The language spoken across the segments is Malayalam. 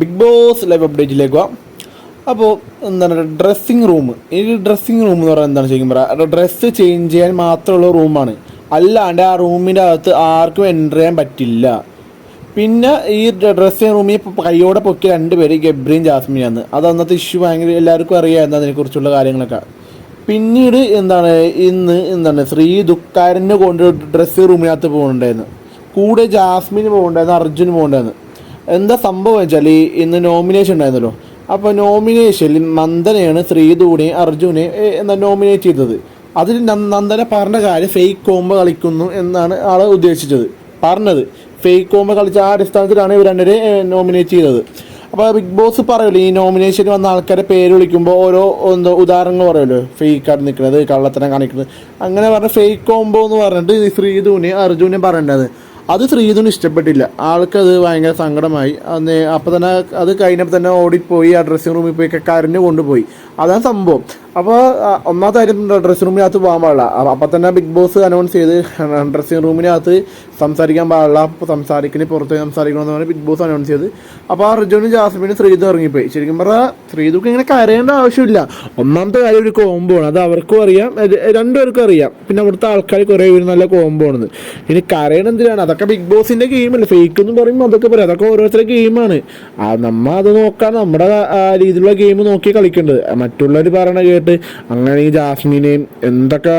ബിഗ് ബോസ് ലൈവ് അപ്ഡേറ്റിലേക്ക് പോവാം അപ്പോൾ എന്താണ് ഡ്രസ്സിങ് റൂം ഈ ഡ്രസ്സിങ് റൂം എന്ന് പറയുന്നത് എന്താണ് ശരിക്കും പറയാം? ഡ്രസ്സ് ചേഞ്ച് ചെയ്യാൻ മാത്രമുള്ള റൂമാണ് അല്ലാണ്ട് ആ റൂമിന്റെ അകത്ത് ആർക്കും എന്റർ ചെയ്യാൻ പറ്റില്ല. പിന്നെ ഈ ഡ്രസ്സിങ് റൂമിൽ കൈയോടെ പൊക്കിയ രണ്ട് പേര് ഗബ്രിയും ജാസ്മിനാണ് അത് അന്നത്തെ ഇഷ്യൂ ഭയങ്കര എല്ലാവർക്കും അറിയാമായിരുന്നു അതിനെക്കുറിച്ചുള്ള കാര്യങ്ങളൊക്കെ. പിന്നീട് എന്താണ് ഇന്ന് എന്താണ് ശ്രീ ദുഃഖാരനെ കൊണ്ട് ഡ്രസ്സിങ് റൂമിനകത്ത് പോകുന്നുണ്ടായിരുന്നു കൂടെ ജാസ്മിന് പോകുന്നുണ്ടായിരുന്നു അർജുന് പോകുന്നുണ്ടായിരുന്നു എന്താ സംഭവം വെച്ചാൽ ഈ ഇന്ന് നോമിനേഷൻ ഉണ്ടായിരുന്നല്ലോ. അപ്പോൾ നോമിനേഷനിൽ നന്ദനയാണ് ശ്രീധൂനെയും അർജുനെ എന്താ നോമിനേറ്റ് ചെയ്തത്. അതിൽ നന്ദ- നന്ദന പറഞ്ഞ കാര്യം ഫേക്ക് കോമ്പ കളിക്കുന്നു എന്നാണ് ആൾ ഉദ്ദേശിച്ചത്. പറഞ്ഞത്. ഫേക്ക് കോമ്പ കളിച്ച ആ അടിസ്ഥാനത്തിലാണ് ഇവർ രണ്ടുപേരെ നോമിനേറ്റ് ചെയ്തത്. അപ്പോൾ ബിഗ് ബോസ് പറയുമല്ലോ ഈ നോമിനേഷൻ വന്ന ആൾക്കാരെ പേര് വിളിക്കുമ്പോൾ ഓരോ എന്തോ ഉദാഹരണങ്ങൾ പറയുമല്ലോ ഫേക്ക് ആയിട്ട് നിൽക്കുന്നത് കള്ളത്തരം കാണിക്കുന്നത് അങ്ങനെ പറഞ്ഞ ഫേക്ക് കോംബോ എന്ന് പറഞ്ഞിട്ട് ശ്രീധുവിനെ അർജുനെ പറയേണ്ടത്. അത് ശ്രീധുന് ഇഷ്ടപ്പെട്ടില്ല. ആൾക്കത് ഭയങ്കര സങ്കടമായി. അന്ന് അപ്പോൾ തന്നെ അത് കഴിഞ്ഞപ്പോൾ തന്നെ ഓടിപ്പോയി ആ ഡ്രസ്സിംഗ് റൂമിൽ പോയി കരഞ്ഞു കൊണ്ടുപോയി. അതാണ് സംഭവം. അപ്പോൾ ഒന്നാമത്തെ കാര്യം ഡ്രസ്സിംഗ് റൂമിനകത്ത് പോകാൻ പാടില്ല. അപ്പോൾ തന്നെ ബിഗ് ബോസ് അനൗൺസ് ചെയ്ത് ഡ്രസ്സിംഗ് റൂമിനകത്ത് സംസാരിക്കാൻ പാടില്ല. അപ്പോൾ സംസാരിക്കണേ പുറത്ത് സംസാരിക്കണമെന്ന് പറഞ്ഞ് ബിഗ് ബോസ് അനൗൺസ് ചെയ്ത്. അപ്പോൾ അർജുനും ജാസ്മിനും ശ്രീതു ഇറങ്ങിപ്പോയി. ശരിക്കും പറഞ്ഞാൽ ശ്രീതുക്ക് ഇങ്ങനെ കരയേണ്ട ആവശ്യമില്ല. ഒന്നാമത്തെ കാര്യം ഒരു കോംബോ ആണ്. അത് അവർക്കും അറിയാം. രണ്ടുപേർക്കും അറിയാം. പിന്നെ അവിടുത്തെ ആൾക്കാർ കുറേ പേര് നല്ല കോംബോ ഇനി കരയണം എന്തിനാണ്? അതൊക്കെ ബിഗ് ബോസിന്റെ ഗെയിമല്ലേ ഫേക്ക് എന്ന് പറയുമ്പോൾ അതൊക്കെ പറയാം. അതൊക്കെ ഓരോരുത്തരുടെ ഗെയിമാണ് നമ്മൾ നമ്മ അത് നോക്കാൻ നമ്മുടെ ആ രീതിയിലുള്ള ഗെയിം നോക്കി കളിക്കേണ്ടത്. മറ്റുള്ളവർ പറയണ കേട്ട് അങ്ങനെ ഈ ജാസ്മിനെയും എന്തൊക്കെ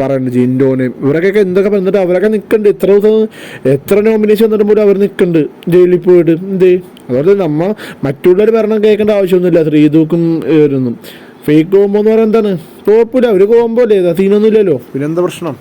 പറയുന്നുണ്ട് ജിൻഡോനെയും ഇവരൊക്കെ എന്തൊക്കെ പറഞ്ഞിട്ട് അവരൊക്കെ നിൽക്കുന്നുണ്ട് എത്ര ദിവസം എത്ര നോമിനേഷൻ വന്നിട്ട് പോലും അവർ നിൽക്കുന്നുണ്ട് ജയിലിൽ പോയിട്ട്. എന്ത്? അതുപോലെ നമ്മ മറ്റുള്ളവർ പറഞ്ഞ കേൾക്കേണ്ട ആവശ്യമൊന്നുമില്ല. ശ്രീദൂക്കും ഇവരൊന്നും ഫേക്ക് കോമ്പോ എന്ന് പറയുന്നത് എന്താണ്? കുഴപ്പമില്ല അവർ കോമ്പോ അല്ലേ? സീനൊന്നും ഇല്ലല്ലോ പിന്നെന്താ പ്രശ്നം?